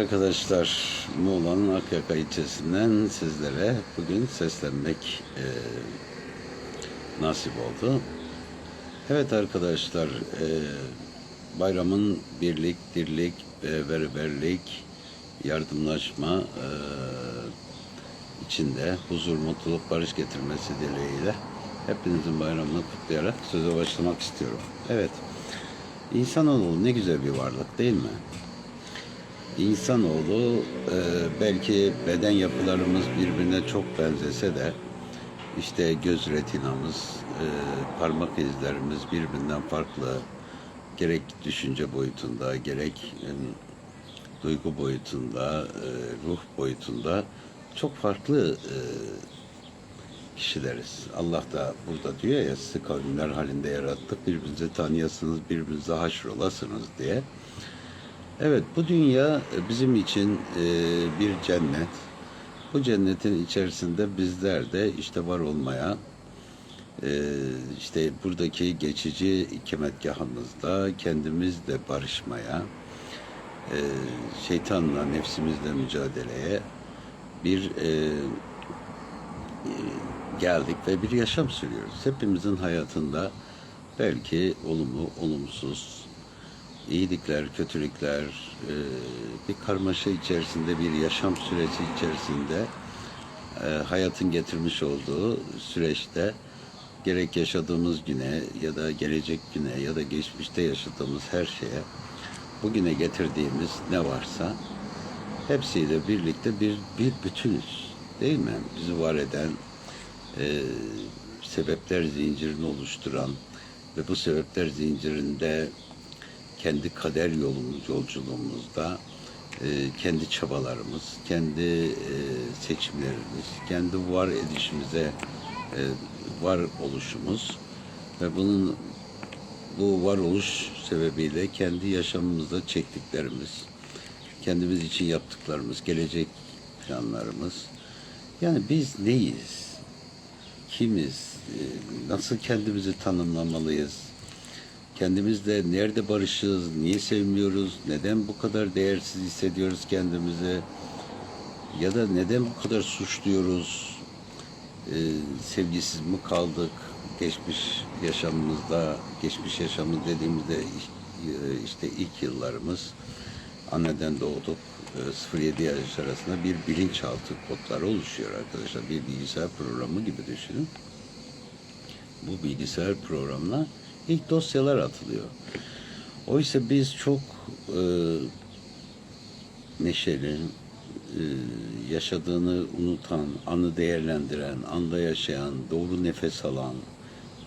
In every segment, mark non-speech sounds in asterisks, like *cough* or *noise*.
Arkadaşlar Muğla'nın Akyaka ilçesinden sizlere bugün seslenmek e, nasip oldu. Evet arkadaşlar e, bayramın birlik, dirlik, ve beraberlik, yardımlaşma e, içinde huzur, mutluluk, barış getirmesi dileğiyle hepinizin bayramını kutlayarak söze başlamak istiyorum. Evet, insanoğlu ne güzel bir varlık değil mi? İnsanoğlu e, belki beden yapılarımız birbirine çok benzese de işte göz retinamız, e, parmak izlerimiz birbirinden farklı. Gerek düşünce boyutunda, gerek e, duygu boyutunda, e, ruh boyutunda çok farklı e, kişileriz. Allah da burada diyor ya sizi kavimler halinde yarattık, birbirinizi tanıyasınız, birbirinize haşrolasınız diye. Evet bu dünya e, bizim için e, bir cennet. Bu cennetin içerisinde bizler de işte var olmaya, e, işte buradaki geçici ikametgahımızda kendimizle barışmaya, şeytanla, nefsimizle mücadeleye bir geldik ve bir yaşam sürüyoruz. Hepimizin hayatında belki olumlu, olumsuz, iyilikler, kötülükler, e, bir karmaşa içerisinde, bir yaşam süreci içerisinde e, hayatın getirmiş olduğu süreçte gerek yaşadığımız güne ya da gelecek güne ya da geçmişte yaşadığımız her şeye bugüne getirdiğimiz ne varsa hepsiyle birlikte bir, bir bütünüz. Değil mi? Bizi var eden, e, sebepler zincirini oluşturan ve bu sebepler zincirinde kendi kader yolumuz, yolculuğumuzda e, kendi çabalarımız, kendi e, seçimlerimiz, kendi var edişimize e, var oluşumuz ve bunun bu varoluş sebebiyle kendi yaşamımızda çektiklerimiz, kendimiz için yaptıklarımız, gelecek planlarımız. Yani biz neyiz? Kimiz? Nasıl kendimizi tanımlamalıyız? Kendimizle nerede barışığız? Niye sevmiyoruz? Neden bu kadar değersiz hissediyoruz kendimizi? Ya da neden bu kadar suçluyoruz? Ee, sevgisiz mi kaldık? Geçmiş yaşamımızda, geçmiş yaşamımız dediğimizde e, işte ilk yıllarımız anneden doğduk. e, 0-7 yaş arasında bir bilinçaltı kodları oluşuyor arkadaşlar. Bir bilgisayar programı gibi düşünün bu bilgisayar programına ilk dosyalar atılıyor. Oysa biz çok e, neşeli, e, yaşadığını unutan, anı değerlendiren, anda yaşayan, doğru nefes alan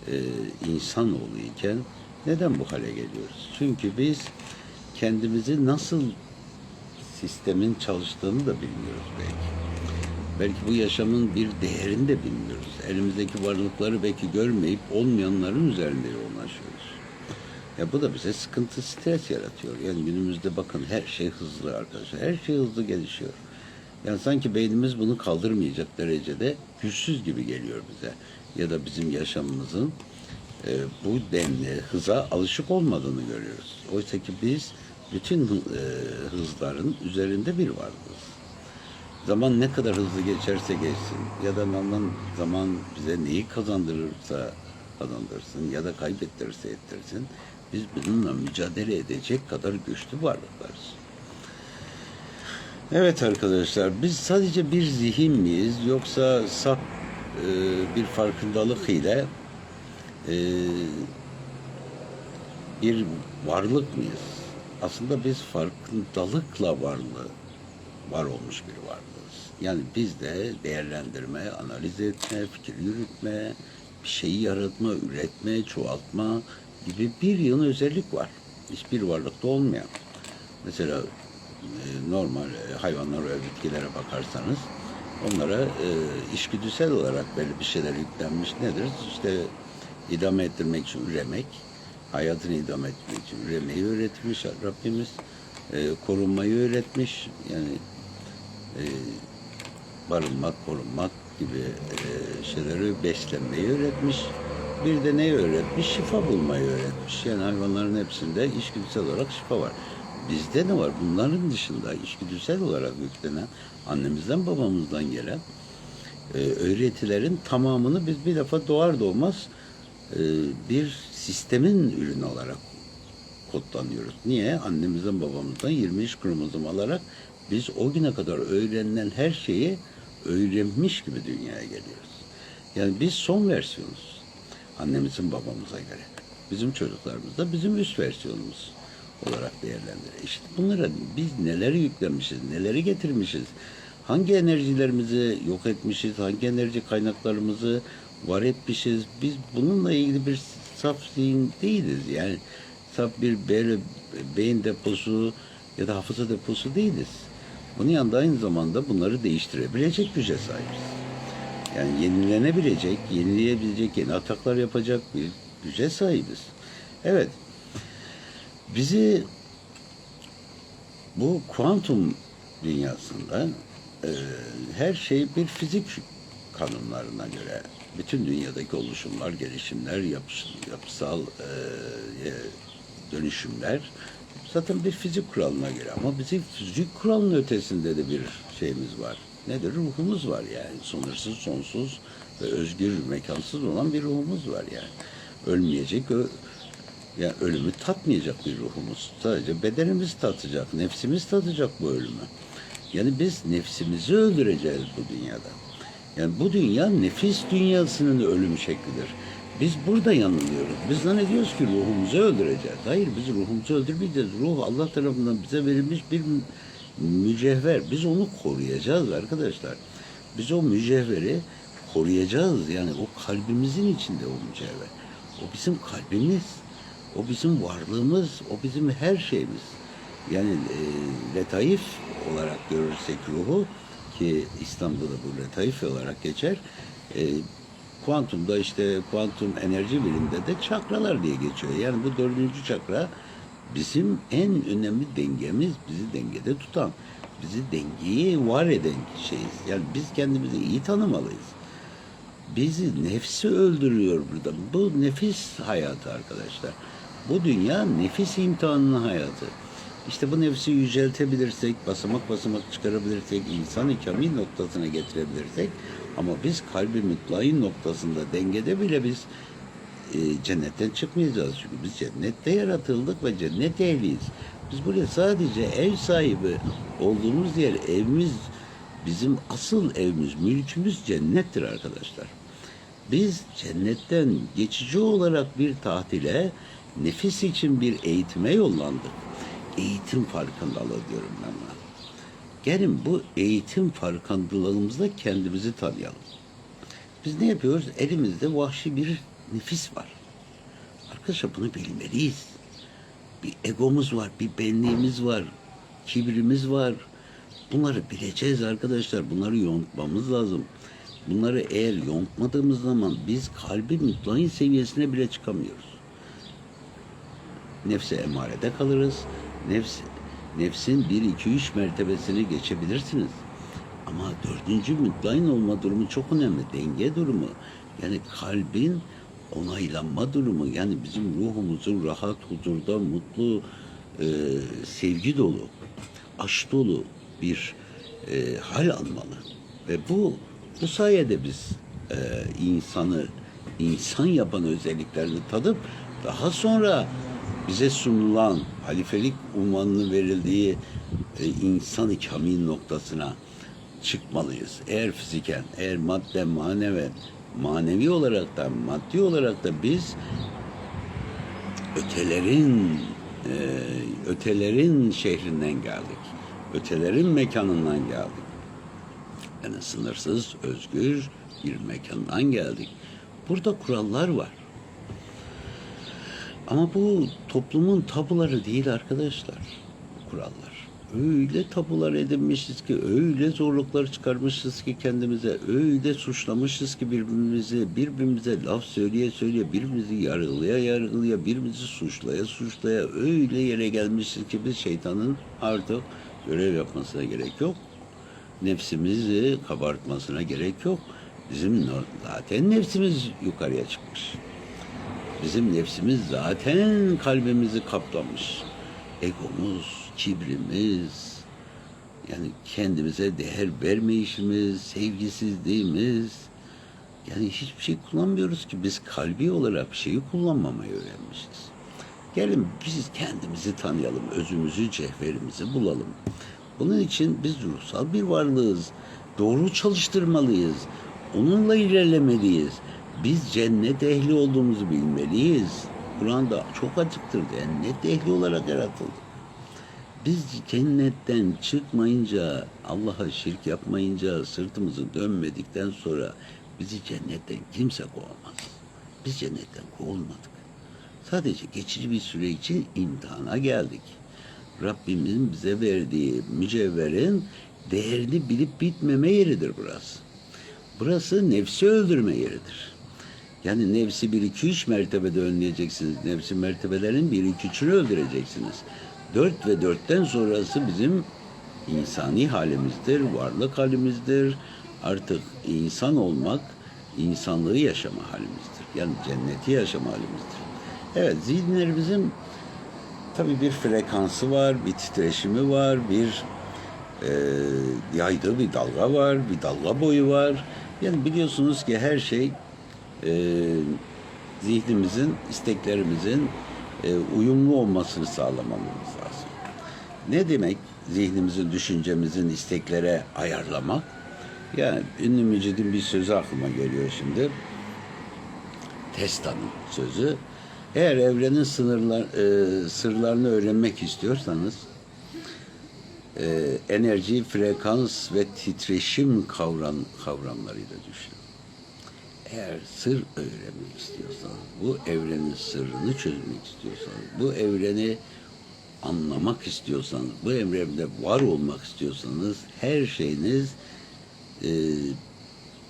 e, insanoğlu iken neden bu hale geliyoruz? Çünkü biz kendimizi nasıl sistemin çalıştığını da bilmiyoruz belki. Belki bu yaşamın bir değerini de bilmiyoruz. Elimizdeki varlıkları belki görmeyip olmayanların üzerinde yoğunlaşıyoruz. Ya bu da bize sıkıntı, stres yaratıyor. Yani günümüzde bakın her şey hızlı arkadaşlar. Her şey hızlı gelişiyor. Yani sanki beynimiz bunu kaldırmayacak derecede güçsüz gibi geliyor bize. Ya da bizim yaşamımızın e, bu denli hıza alışık olmadığını görüyoruz. Oysa ki biz bütün e, hızların üzerinde bir varlığız. Zaman ne kadar hızlı geçerse geçsin ya da zaman, zaman bize neyi kazandırırsa kazandırsın ya da kaybettirirse ettirsin biz bununla mücadele edecek kadar güçlü varlıklarız. Evet arkadaşlar biz sadece bir zihin miyiz yoksa saf e, bir farkındalık ile e, bir varlık mıyız? Aslında biz farkındalıkla varlığı var olmuş bir varlığız. Yani biz de değerlendirme, analiz etme, fikir yürütme, bir şeyi yaratma, üretme, çoğaltma gibi bir yığın özellik var. Hiçbir varlıkta olmayan. Mesela e, normal e, hayvanlar ve bitkilere bakarsanız onlara e, içgüdüsel olarak belli bir şeyler yüklenmiş nedir? İşte idame ettirmek için üremek, hayatını idame etmek için üremeyi öğretmiş Rabbimiz. E, korunmayı öğretmiş. Yani barınmak, korunmak gibi e, şeyleri beslenmeyi öğretmiş. Bir de neyi öğretmiş? Şifa bulmayı öğretmiş. Yani hayvanların hepsinde içgüdüsel olarak şifa var. bizde ne var? Bunların dışında içgüdüsel olarak yüklenen annemizden babamızdan gelen e, öğretilerin tamamını biz bir defa doğar doğmaz e, bir sistemin ürünü olarak kodlanıyoruz. Niye? Annemizden babamızdan 23 kromozom alarak biz o güne kadar öğrenilen her şeyi öğrenmiş gibi dünyaya geliyoruz. Yani biz son versiyonuz. Annemizin babamıza göre. Bizim çocuklarımız da bizim üst versiyonumuz olarak değerlendiriyor. İşte bunlara biz neleri yüklemişiz, neleri getirmişiz, hangi enerjilerimizi yok etmişiz, hangi enerji kaynaklarımızı var etmişiz. Biz bununla ilgili bir saf zihin değiliz. Yani saf bir böyle beyin deposu ya da hafıza deposu değiliz. Bunun yanında aynı zamanda bunları değiştirebilecek güce sahibiz. Yani yenilenebilecek, yenileyebilecek, yeni ataklar yapacak bir güce sahibiz. Evet, bizi bu kuantum dünyasında e, her şey bir fizik kanunlarına göre bütün dünyadaki oluşumlar, gelişimler, yapıs- yapısal e, e, dönüşümler zaten bir fizik kuralına göre ama bizim fizik kuralının ötesinde de bir şeyimiz var. Nedir? Ruhumuz var yani. Sınırsız, sonsuz ve özgür, mekansız olan bir ruhumuz var yani. Ölmeyecek, ö- yani ölümü tatmayacak bir ruhumuz. Sadece bedenimiz tatacak, nefsimiz tatacak bu ölümü. Yani biz nefsimizi öldüreceğiz bu dünyada. Yani bu dünya nefis dünyasının ölüm şeklidir. Biz burada yanılıyoruz. Biz zannediyoruz ki ruhumuzu öldüreceğiz. Hayır biz ruhumuzu öldürmeyeceğiz. Ruh Allah tarafından bize verilmiş bir mü- mücevher. Biz onu koruyacağız arkadaşlar. Biz o mücevheri koruyacağız. Yani o kalbimizin içinde o mücevher. O bizim kalbimiz. O bizim varlığımız. O bizim her şeyimiz. Yani e, letaif olarak görürsek ruhu ki İslam'da da bu letaif olarak geçer. E, kuantumda işte kuantum enerji biliminde de çakralar diye geçiyor. Yani bu dördüncü çakra bizim en önemli dengemiz, bizi dengede tutan, bizi dengeyi var eden şeyiz. Yani biz kendimizi iyi tanımalıyız. Bizi nefsi öldürüyor burada. Bu nefis hayatı arkadaşlar. Bu dünya nefis imtihanının hayatı. İşte bu nefsi yüceltebilirsek, basamak basamak çıkarabilirsek, insan-ı kamil noktasına getirebilirsek ama biz kalbi mutlain noktasında dengede bile biz e, cennetten çıkmayacağız. Çünkü biz cennette yaratıldık ve cennet ehliyiz. Biz buraya sadece ev sahibi olduğumuz yer, evimiz, bizim asıl evimiz, mülkümüz cennettir arkadaşlar. Biz cennetten geçici olarak bir tatile, nefis için bir eğitime yollandık. Eğitim farkındalığı diyorum ben buna. Gelin bu eğitim farkındalığımızda kendimizi tanıyalım. Biz ne yapıyoruz? Elimizde vahşi bir nefis var. Arkadaşlar bunu bilmeliyiz. Bir egomuz var, bir benliğimiz var, kibrimiz var. Bunları bileceğiz arkadaşlar. Bunları yontmamız lazım. Bunları eğer yontmadığımız zaman biz kalbi mutlain seviyesine bile çıkamıyoruz. Nefse emarede kalırız. Nefs, nefsin 1, 2, 3 mertebesini geçebilirsiniz. Ama dördüncü mutlain olma durumu çok önemli. Denge durumu. Yani kalbin onaylanma durumu. Yani bizim ruhumuzun rahat, huzurda, mutlu, e, sevgi dolu, aşk dolu bir e, hal almalı. Ve bu bu sayede biz e, insanı insan yapan özelliklerini tadıp daha sonra bize sunulan halifelik unvanının verildiği e, insan-ı kamil noktasına çıkmalıyız. Eğer fiziken, eğer madde, manevi, manevi olarak da, maddi olarak da biz ötelerin e, ötelerin şehrinden geldik. Ötelerin mekanından geldik. Yani sınırsız, özgür bir mekandan geldik. Burada kurallar var. Ama bu toplumun tabuları değil arkadaşlar. Kurallar. Öyle tabular edinmişiz ki, öyle zorluklar çıkarmışız ki kendimize, öyle suçlamışız ki birbirimizi, birbirimize laf söyleye söyleye, birbirimizi yargılaya yargılaya, birbirimizi suçlaya suçlaya öyle yere gelmişiz ki biz şeytanın artık görev yapmasına gerek yok. Nefsimizi kabartmasına gerek yok. Bizim zaten nefsimiz yukarıya çıkmış. Bizim nefsimiz zaten kalbimizi kaplamış. Egomuz, kibrimiz, yani kendimize değer vermeyişimiz, sevgisizliğimiz, yani hiçbir şey kullanmıyoruz ki biz kalbi olarak bir şeyi kullanmamayı öğrenmişiz. Gelin biz kendimizi tanıyalım, özümüzü, cevherimizi bulalım. Bunun için biz ruhsal bir varlığız. Doğru çalıştırmalıyız. Onunla ilerlemeliyiz. Biz cennet ehli olduğumuzu bilmeliyiz. Kur'an'da çok açıktır. Cennet ehli olarak yaratıldık. Biz cennetten çıkmayınca, Allah'a şirk yapmayınca, sırtımızı dönmedikten sonra bizi cennetten kimse kovamaz. Biz cennetten kovulmadık. Sadece geçici bir süre için imtihana geldik. Rabbimin bize verdiği mücevherin değerini bilip bitmeme yeridir burası. Burası nefsi öldürme yeridir. Yani nefsi bir iki üç mertebede önleyeceksiniz. Nefsi mertebelerin bir iki üçünü öldüreceksiniz. Dört ve dörtten sonrası bizim insani halimizdir, varlık halimizdir. Artık insan olmak, insanlığı yaşama halimizdir. Yani cenneti yaşama halimizdir. Evet, zihinlerimizin tabii bir frekansı var, bir titreşimi var, bir e, yaydığı bir dalga var, bir dalga boyu var. Yani biliyorsunuz ki her şey e, zihnimizin, isteklerimizin e, uyumlu olmasını sağlamamız lazım. Ne demek zihnimizin, düşüncemizin isteklere ayarlamak? Yani ünlü mücidin bir sözü aklıma geliyor şimdi. Testa'nın sözü. Eğer evrenin sınırlar, e, sırlarını öğrenmek istiyorsanız e, enerji, frekans ve titreşim kavram, kavramlarıyla düşünün. Eğer sır öğrenmek istiyorsanız, bu evrenin sırrını çözmek istiyorsanız, bu evreni anlamak istiyorsanız, bu evrende var olmak istiyorsanız her şeyiniz e,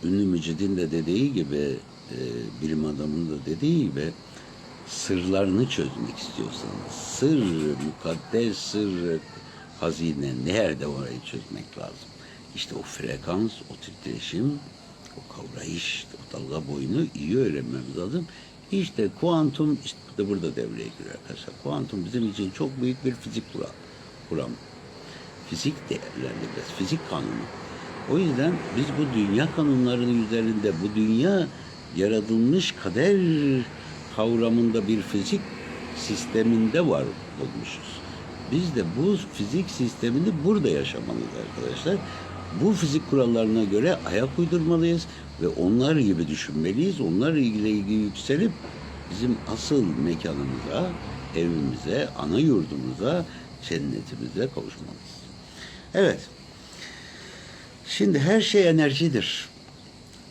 ünlü mücidin de dediği gibi, e, bilim adamının da dediği gibi sırlarını çözmek istiyorsanız, sır, mukaddes sır, hazine nerede orayı çözmek lazım. İşte o frekans, o titreşim, o kavrayış, dalga boyunu iyi öğrenmemiz lazım. İşte kuantum işte de burada devreye giriyor arkadaşlar. Kuantum bizim için çok büyük bir fizik kuram. kuram. Fizik değerlendirmesi, fizik kanunu. O yüzden biz bu dünya kanunlarının üzerinde bu dünya yaratılmış kader kavramında bir fizik sisteminde var olmuşuz. Biz de bu fizik sistemini burada yaşamalıyız arkadaşlar. Bu fizik kurallarına göre ayak uydurmalıyız ve onlar gibi düşünmeliyiz. Onlar ilgili ilgi yükselip bizim asıl mekanımıza, evimize, ana yurdumuza, cennetimize kavuşmalıyız. Evet. Şimdi her şey enerjidir.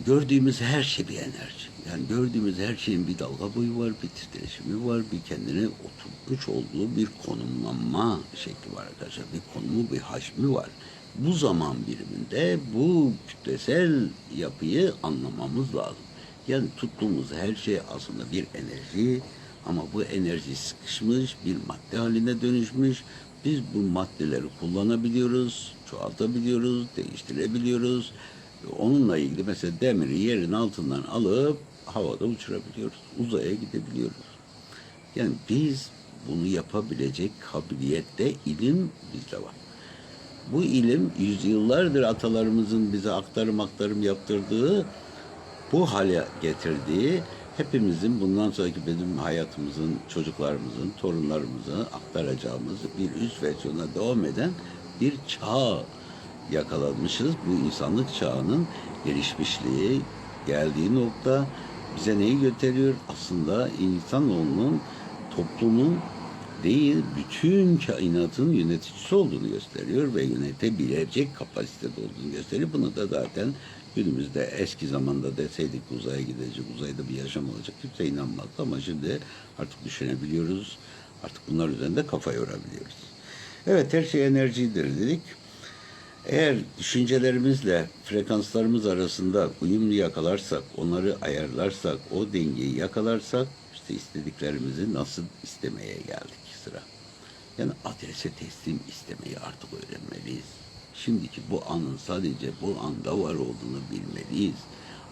Gördüğümüz her şey bir enerji. Yani gördüğümüz her şeyin bir dalga boyu var, bir titreşimi var, bir kendine oturmuş olduğu bir konumlanma şekli var arkadaşlar. Bir konumu, bir haşmi var. Bu zaman biriminde bu kütlesel yapıyı anlamamız lazım. Yani tuttuğumuz her şey aslında bir enerji ama bu enerji sıkışmış, bir madde haline dönüşmüş. Biz bu maddeleri kullanabiliyoruz, çoğaltabiliyoruz, değiştirebiliyoruz. Onunla ilgili mesela demiri yerin altından alıp havada uçurabiliyoruz. Uzaya gidebiliyoruz. Yani biz bunu yapabilecek kabiliyette ilim bizde var. Bu ilim yüzyıllardır atalarımızın bize aktarım aktarım yaptırdığı bu hale getirdiği hepimizin bundan sonraki bizim hayatımızın, çocuklarımızın, torunlarımızın aktaracağımız bir üst versiyona devam eden bir çağ yakalanmışız. Bu insanlık çağının gelişmişliği geldiği nokta bize neyi gösteriyor? Aslında insanoğlunun toplumun değil, bütün kainatın yöneticisi olduğunu gösteriyor ve yönetebilecek kapasitede olduğunu gösteriyor. Bunu da zaten günümüzde eski zamanda deseydik uzaya gidecek, uzayda bir yaşam olacak kimse inanmazdı ama şimdi artık düşünebiliyoruz. Artık bunlar üzerinde kafa yorabiliyoruz. Evet her şey enerjidir dedik. Eğer düşüncelerimizle frekanslarımız arasında uyumlu yakalarsak, onları ayarlarsak, o dengeyi yakalarsak işte istediklerimizi nasıl istemeye geldik sıra. Yani adrese teslim istemeyi artık öğrenmeliyiz. Şimdiki bu anın sadece bu anda var olduğunu bilmeliyiz.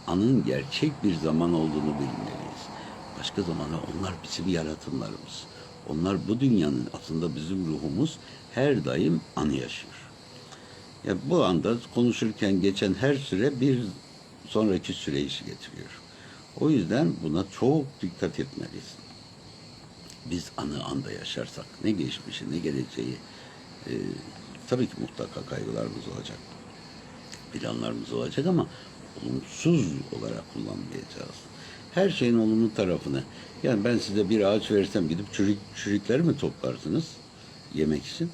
Anın gerçek bir zaman olduğunu bilmeliyiz. Başka zamana onlar bizim yaratımlarımız. Onlar bu dünyanın aslında bizim ruhumuz her daim anı yaşıyor. Ya bu anda konuşurken geçen her süre bir sonraki süre işi getiriyor. O yüzden buna çok dikkat etmeliyiz. Biz anı anda yaşarsak ne geçmişi ne geleceği e, tabii ki mutlaka kaygılarımız olacak. Planlarımız olacak ama olumsuz olarak kullanmayacağız. Her şeyin olumlu tarafını. Yani ben size bir ağaç versem gidip çürük, çürükleri mi toplarsınız yemek için?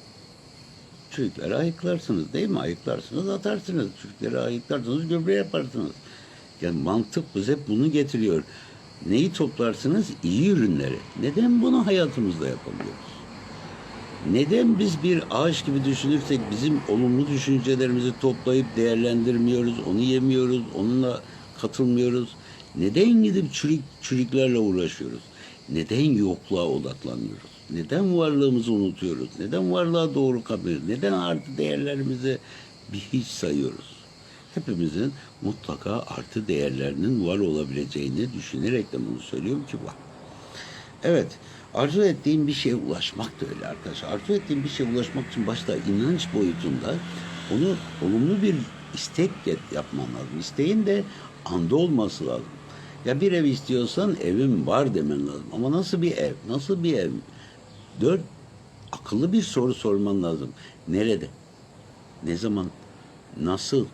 Çürükleri ayıklarsınız değil mi? Ayıklarsınız atarsınız. Çürükleri ayıklarsınız gübre yaparsınız. Yani mantık bize bunu getiriyor. Neyi toplarsınız? İyi ürünleri. Neden bunu hayatımızda yapamıyoruz? Neden biz bir ağaç gibi düşünürsek bizim olumlu düşüncelerimizi toplayıp değerlendirmiyoruz, onu yemiyoruz, onunla katılmıyoruz? Neden gidip çürük, çürüklerle uğraşıyoruz? Neden yokluğa odaklanıyoruz? Neden varlığımızı unutuyoruz? Neden varlığa doğru kalıyoruz? Neden artı değerlerimizi bir hiç sayıyoruz? Hepimizin mutlaka artı değerlerinin var olabileceğini düşünerek de bunu söylüyorum ki var. Evet, arzu ettiğim bir şeye ulaşmak da öyle arkadaşlar. Arzu ettiğim bir şeye ulaşmak için başta inanç boyutunda onu olumlu bir istek yap- yapman lazım. İsteğin de anda olması lazım. Ya bir ev istiyorsan evim var demen lazım. Ama nasıl bir ev? Nasıl bir ev? Dört, akıllı bir soru sorman lazım. Nerede? Ne zaman? Nasıl?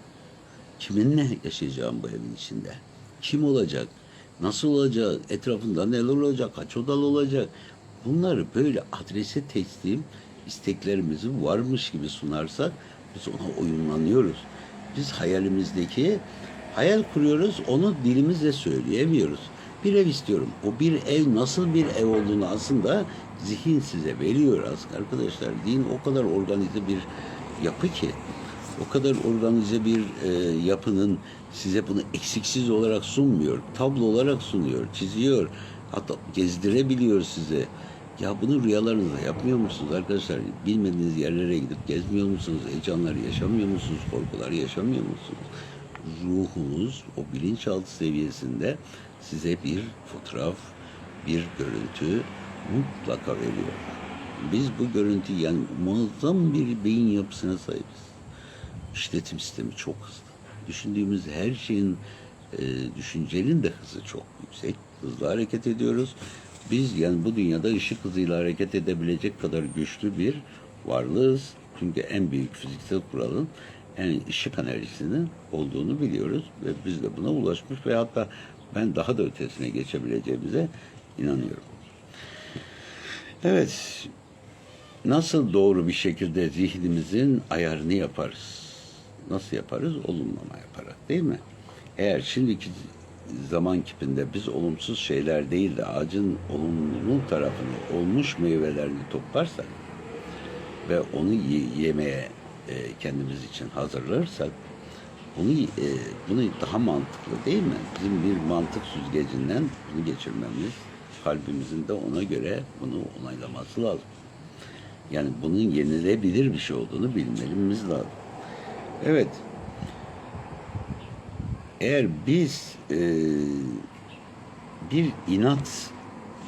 Kiminle yaşayacağım bu evin içinde? Kim olacak? Nasıl olacak? Etrafında neler olacak? Kaç odalı olacak? Bunları böyle adrese teslim isteklerimizi varmış gibi sunarsak biz ona oyunlanıyoruz. Biz hayalimizdeki hayal kuruyoruz, onu dilimizle söyleyemiyoruz. Bir ev istiyorum. O bir ev nasıl bir ev olduğunu aslında zihin size veriyor aslında arkadaşlar. Din o kadar organize bir yapı ki o kadar organize bir e, yapının size bunu eksiksiz olarak sunmuyor. Tablo olarak sunuyor, çiziyor. Hatta gezdirebiliyor size. Ya bunu rüyalarınızda yapmıyor musunuz arkadaşlar? Bilmediğiniz yerlere gidip gezmiyor musunuz? Heyecanlar yaşamıyor musunuz? Korkular yaşamıyor musunuz? Ruhunuz o bilinçaltı seviyesinde size bir fotoğraf, bir görüntü mutlaka veriyor. Biz bu görüntü yani muazzam bir beyin yapısına sahibiz işletim sistemi çok hızlı. Düşündüğümüz her şeyin e, düşüncenin de hızı çok yüksek. Hızlı hareket ediyoruz. Biz yani bu dünyada ışık hızıyla hareket edebilecek kadar güçlü bir varlığız. Çünkü en büyük fiziksel kuralın en ışık enerjisinin olduğunu biliyoruz ve biz de buna ulaşmış ve hatta ben daha da ötesine geçebileceğimize inanıyorum. Evet, nasıl doğru bir şekilde zihnimizin ayarını yaparız? Nasıl yaparız? Olumlama yaparak değil mi? Eğer şimdiki zaman kipinde biz olumsuz şeyler değil de ağacın olumlu tarafını, olmuş meyvelerini toplarsak ve onu ye- yemeye e, kendimiz için hazırlarsak bunu e, bunu daha mantıklı değil mi? Bizim bir mantık süzgecinden bunu geçirmemiz, kalbimizin de ona göre bunu onaylaması lazım. Yani bunun yenilebilir bir şey olduğunu bilmemiz lazım. Evet. Eğer biz e, bir inat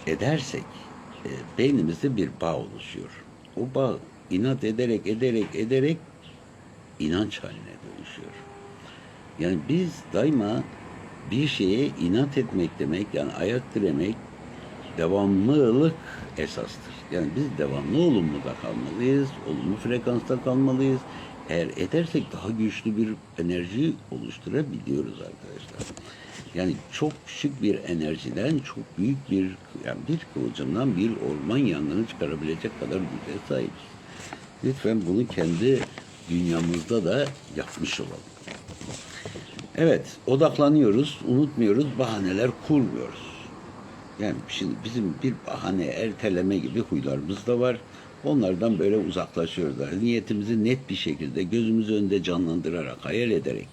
edersek e, beynimizde bir bağ oluşuyor. O bağ inat ederek ederek ederek inanç haline dönüşüyor. Yani biz daima bir şeye inat etmek demek yani ayak diremek devamlılık esastır. Yani biz devamlı olumluda kalmalıyız, olumlu frekansta kalmalıyız. Eğer edersek daha güçlü bir enerji oluşturabiliyoruz arkadaşlar. Yani çok küçük bir enerjiden çok büyük bir yani bir kıvılcımdan bir orman yangını çıkarabilecek kadar güce sahibiz. Lütfen bunu kendi dünyamızda da yapmış olalım. Evet, odaklanıyoruz, unutmuyoruz, bahaneler kurmuyoruz. Yani şimdi bizim bir bahane, erteleme gibi huylarımız da var. Onlardan böyle uzaklaşıyoruz. Niyetimizi net bir şekilde gözümüz önünde canlandırarak, hayal ederek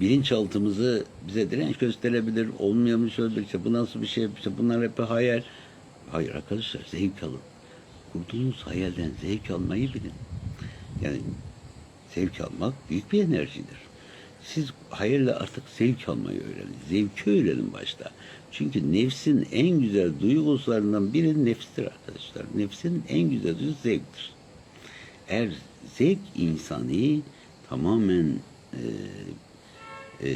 bilinçaltımızı bize direnç gösterebilir. Olmayamış olabilir. İşte bu nasıl bir şey? İşte bunlar hep hayal. Hayır arkadaşlar zevk alın. Kurduğunuz hayalden zevk almayı bilin. Yani zevk almak büyük bir enerjidir. Siz hayalle artık zevk almayı öğrenin. Zevki öğrenin başta. Çünkü nefsin en güzel duygularından biri nefstir arkadaşlar. Nefsin en güzel duygusu zevktir. Eğer zevk insani tamamen e, e,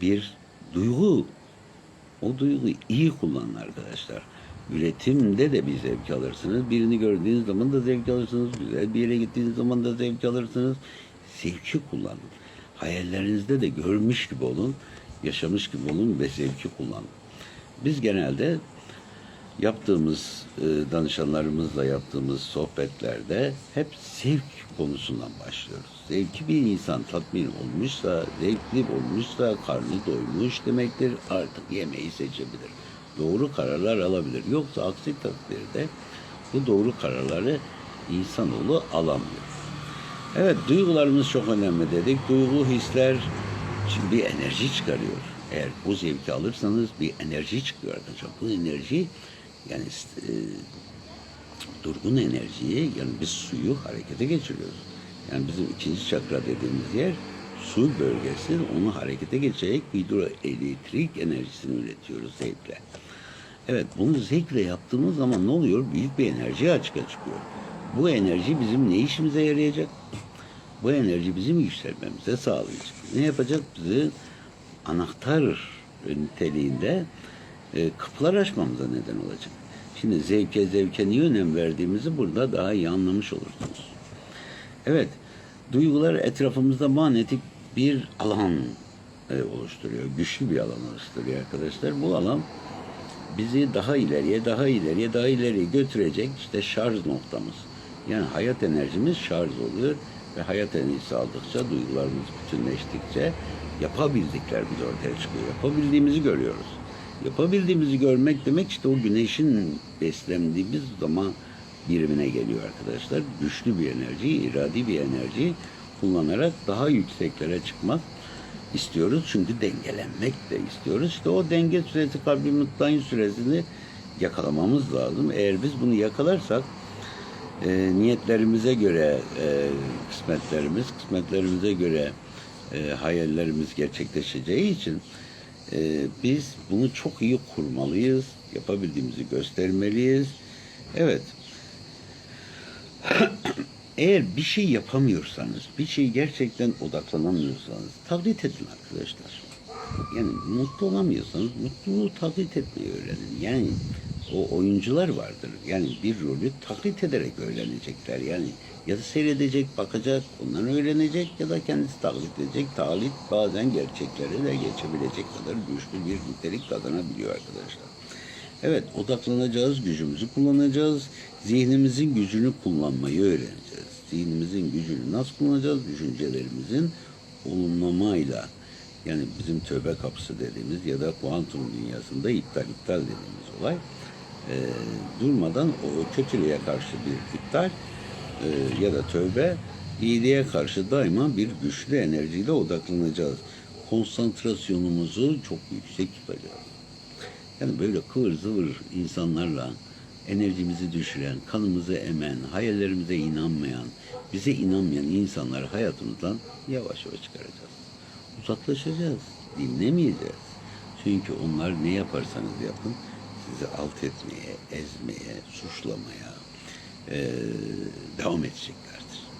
bir duygu o duyguyu iyi kullanın arkadaşlar. Üretimde de bir zevk alırsınız. Birini gördüğünüz zaman da zevk alırsınız. Güzel bir yere gittiğiniz zaman da zevk alırsınız. Zevki kullanın. Hayallerinizde de görmüş gibi olun. Yaşamış gibi olun ve zevki kullanın. Biz genelde yaptığımız e, danışanlarımızla yaptığımız sohbetlerde hep zevk konusundan başlıyoruz. Zevki bir insan tatmin olmuşsa, zevkli olmuşsa, karnı doymuş demektir. Artık yemeği seçebilir. Doğru kararlar alabilir. Yoksa aksi takdirde bu doğru kararları insanoğlu alamıyor. Evet duygularımız çok önemli dedik. Duygu hisler şimdi bir enerji çıkarıyor. Eğer bu zevki alırsanız bir enerji çıkıyor. Bu enerji yani e, durgun enerjiyi yani biz suyu harekete geçiriyoruz. Yani bizim ikinci çakra dediğimiz yer su bölgesi onu harekete geçerek hidroelektrik enerjisini üretiyoruz zevkle. Evet bunu zevkle yaptığımız zaman ne oluyor? Büyük bir enerji açığa çıkıyor. Bu enerji bizim ne işimize yarayacak? Bu enerji bizim yükselmemize sağlayacak. Ne yapacak? Bizi anahtar niteliğinde e, kapılar açmamıza neden olacak. Şimdi zevke zevke niye önem verdiğimizi burada daha iyi anlamış olursunuz. Evet, duygular etrafımızda manyetik bir alan e, oluşturuyor. Güçlü bir alan oluşturuyor arkadaşlar. Bu alan bizi daha ileriye, daha ileriye, daha ileriye götürecek işte şarj noktamız. Yani hayat enerjimiz şarj oluyor ve hayat enerjisi aldıkça, duygularımız bütünleştikçe yapabildiklerimiz ortaya çıkıyor. Yapabildiğimizi görüyoruz. Yapabildiğimizi görmek demek işte o güneşin beslendiğimiz zaman birimine geliyor arkadaşlar. Güçlü bir enerji, iradi bir enerji kullanarak daha yükseklere çıkmak istiyoruz. Çünkü dengelenmek de istiyoruz. İşte o denge süresi kalbi mutlayın süresini yakalamamız lazım. Eğer biz bunu yakalarsak e, niyetlerimize göre e, kısmetlerimiz, kısmetlerimize göre e, hayallerimiz gerçekleşeceği için e, biz bunu çok iyi kurmalıyız. Yapabildiğimizi göstermeliyiz. Evet. *clears throat* Eğer bir şey yapamıyorsanız, bir şey gerçekten odaklanamıyorsanız taklit edin arkadaşlar. Yani mutlu olamıyorsanız mutluluğu taklit etmeyi öğrenin. Yani o oyuncular vardır. Yani bir rolü taklit ederek öğrenecekler. Yani ya da seyredecek, bakacak, ondan öğrenecek ya da kendisi taklit edecek. Taklit bazen gerçekleri de geçebilecek kadar güçlü bir nitelik kazanabiliyor arkadaşlar. Evet, odaklanacağız, gücümüzü kullanacağız. Zihnimizin gücünü kullanmayı öğreneceğiz. Zihnimizin gücünü nasıl kullanacağız? Düşüncelerimizin olumlamayla. Yani bizim tövbe kapısı dediğimiz ya da kuantum dünyasında iptal iptal dediğimiz olay. Ee, durmadan o kötülüğe karşı bir iptal e, ya da tövbe iyiliğe karşı daima bir güçlü enerjiyle odaklanacağız. Konsantrasyonumuzu çok yüksek tutacağız. Yani böyle kıvır zıvır insanlarla enerjimizi düşüren, kanımızı emen, hayallerimize inanmayan, bize inanmayan insanları hayatımızdan yavaş yavaş çıkaracağız. Uzaklaşacağız, dinlemeyeceğiz. Çünkü onlar ne yaparsanız yapın sizi alt etmeye, ezmeye, suçlamaya eee, devam edeceklerdir.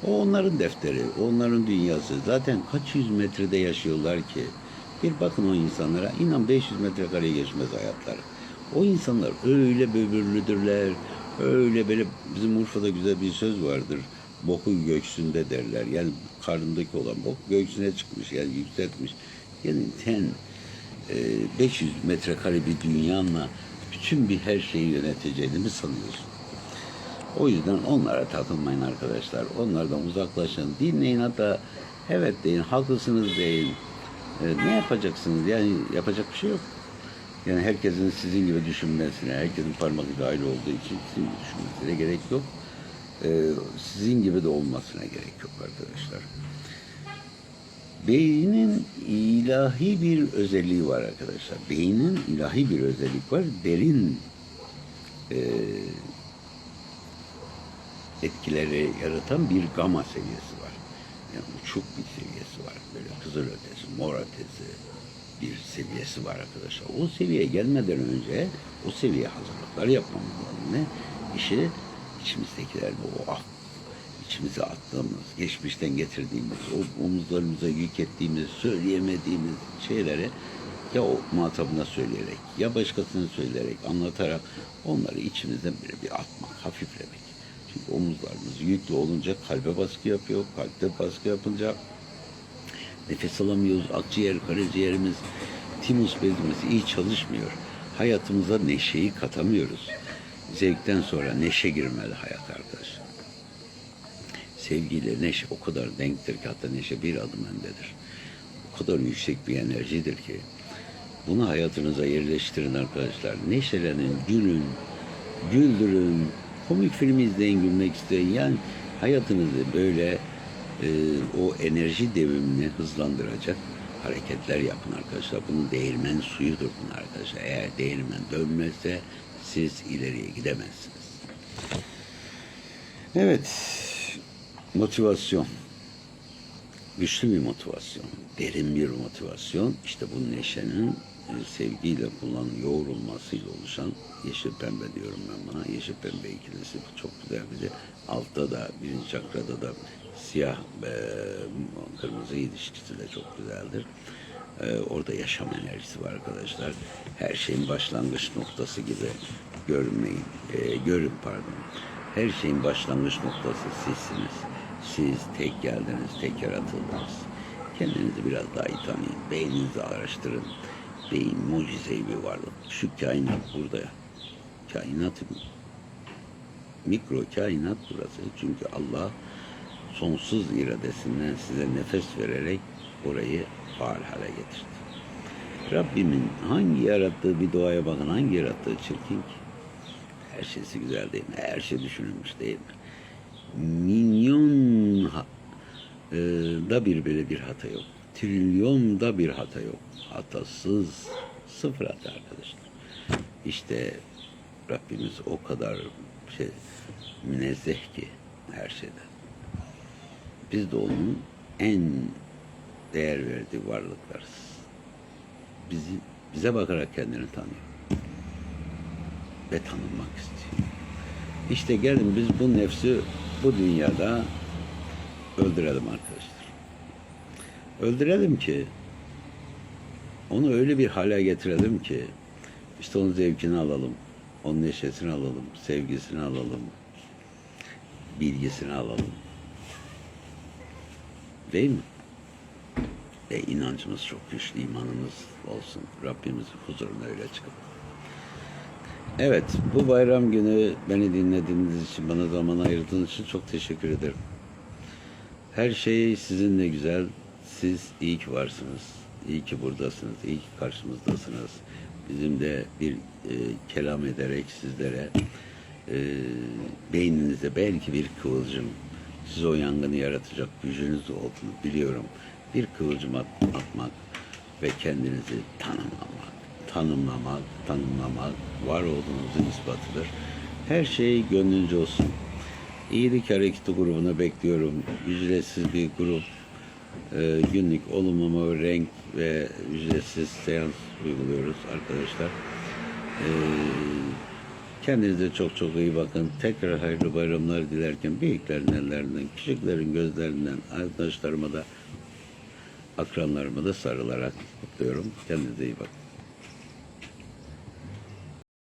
O onların defteri, onların dünyası. Zaten kaç yüz metrede yaşıyorlar ki. Bir bakın o insanlara, inan 500 metrekareye geçmez hayatları. O insanlar öyle böbürlüdürler, öyle böyle bizim Urfa'da güzel bir söz vardır. Boku göksünde derler. Yani karnındaki olan bok göğsüne çıkmış yani yükseltmiş. Yani sen e, 500 metrekare bir dünyanla bütün bir her şeyi yöneteceğini sanıyorsun? O yüzden onlara takılmayın arkadaşlar. Onlardan uzaklaşın. Dinleyin hatta evet deyin, haklısınız deyin. E, ne yapacaksınız? Yani yapacak bir şey yok. Yani herkesin sizin gibi düşünmesine, herkesin parmak izi ayrı olduğu için sizin gibi düşünmesine gerek yok. E, sizin gibi de olmasına gerek yok arkadaşlar. Beynin ilahi bir özelliği var arkadaşlar. Beynin ilahi bir özellik var. Derin e, etkileri yaratan bir gama seviyesi var. Yani uçuk bir seviyesi var. Böyle kızıl ötesi, mor ötesi bir seviyesi var arkadaşlar. O seviyeye gelmeden önce o seviyeye hazırlıklar yapmamız lazım. Ne? İşi içimizdekiler bu o af, içimize attığımız, geçmişten getirdiğimiz, o omuzlarımıza yük ettiğimiz, söyleyemediğimiz şeyleri ya o muhatabına söyleyerek ya başkasına söyleyerek, anlatarak onları içimizden böyle bir atmak, hafiflemek. Çünkü omuzlarımız yüklü olunca kalbe baskı yapıyor. Kalpte baskı yapınca nefes alamıyoruz. Akciğer, karaciğerimiz, timus bezimiz iyi çalışmıyor. Hayatımıza neşeyi katamıyoruz. Zevkten sonra neşe girmeli hayat arkadaşlar. Sevgiyle neşe o kadar denktir ki hatta neşe bir adım öndedir. O kadar yüksek bir enerjidir ki bunu hayatınıza yerleştirin arkadaşlar. Neşelenin, gülün, güldürün, komik film izleyin, gülmek isteyin. Yani hayatınızı böyle e, o enerji devrimini hızlandıracak hareketler yapın arkadaşlar. Bunun değirmen suyudur bunlar arkadaşlar. Eğer değirmen dönmezse siz ileriye gidemezsiniz. Evet, motivasyon. Güçlü bir motivasyon, derin bir motivasyon. İşte bu neşenin e, sevgiyle kullan yoğrulmasıyla oluşan yeşil pembe diyorum ben buna. Yeşil pembe ikilisi çok güzel bir de altta da birinci çakrada da siyah e, kırmızı ilişkisi de çok güzeldir. E, orada yaşam enerjisi var arkadaşlar. Her şeyin başlangıç noktası gibi görmeyin, e, görün pardon. Her şeyin başlangıç noktası sizsiniz. Siz tek geldiniz, tek yaratıldınız. Kendinizi biraz daha iyi tanıyın. Beyninizi araştırın. Beyin mucizevi bir varlık. Şu kainat burada. Kainat mikro kainat burası. Çünkü Allah sonsuz iradesinden size nefes vererek orayı faal hale getirdi. Rabbimin hangi yarattığı bir doğaya bakın hangi yarattığı çirkin ki. Her şeysi güzel değil mi? Her şey düşünülmüş değil mi? Milyon e, da bir böyle bir hata yok. Trilyonda bir hata yok. Hatasız sıfır hata arkadaşlar. İşte Rabbimiz o kadar şey münezzeh ki her şeyden. Biz de onun en değer verdiği varlıklarız. Bizi, bize bakarak kendini tanıyor. Ve tanınmak istiyor. İşte gelin biz bu nefsi bu dünyada öldürelim arkadaşlar. Öldürelim ki onu öyle bir hale getirelim ki işte onun zevkini alalım, onun neşesini alalım, sevgisini alalım, bilgisini alalım. Değil mi? Ve inancımız çok güçlü, imanımız olsun. Rabbimizin huzuruna öyle çıkalım. Evet, bu bayram günü beni dinlediğiniz için, bana zaman ayırdığınız için çok teşekkür ederim. Her şey sizinle güzel. Siz iyi ki varsınız. İyi ki buradasınız. iyi ki karşımızdasınız. Bizim de bir e, kelam ederek sizlere e, beyninize belki bir kıvılcım size o yangını yaratacak gücünüz olduğunu biliyorum. Bir kıvılcım at- atmak ve kendinizi tanımlamak, tanımlamak, tanımlamak var olduğunuzun ispatıdır. Her şey gönlünce olsun. İyilik Hareketi grubuna bekliyorum. Ücretsiz bir grup. Ee, günlük olumlama, renk ve ücretsiz seans uyguluyoruz arkadaşlar. Ee, kendinize çok çok iyi bakın. Tekrar hayırlı bayramlar dilerken büyüklerin ellerinden, küçüklerin gözlerinden, arkadaşlarıma da akranlarıma da sarılarak kutluyorum. Kendinize iyi bakın.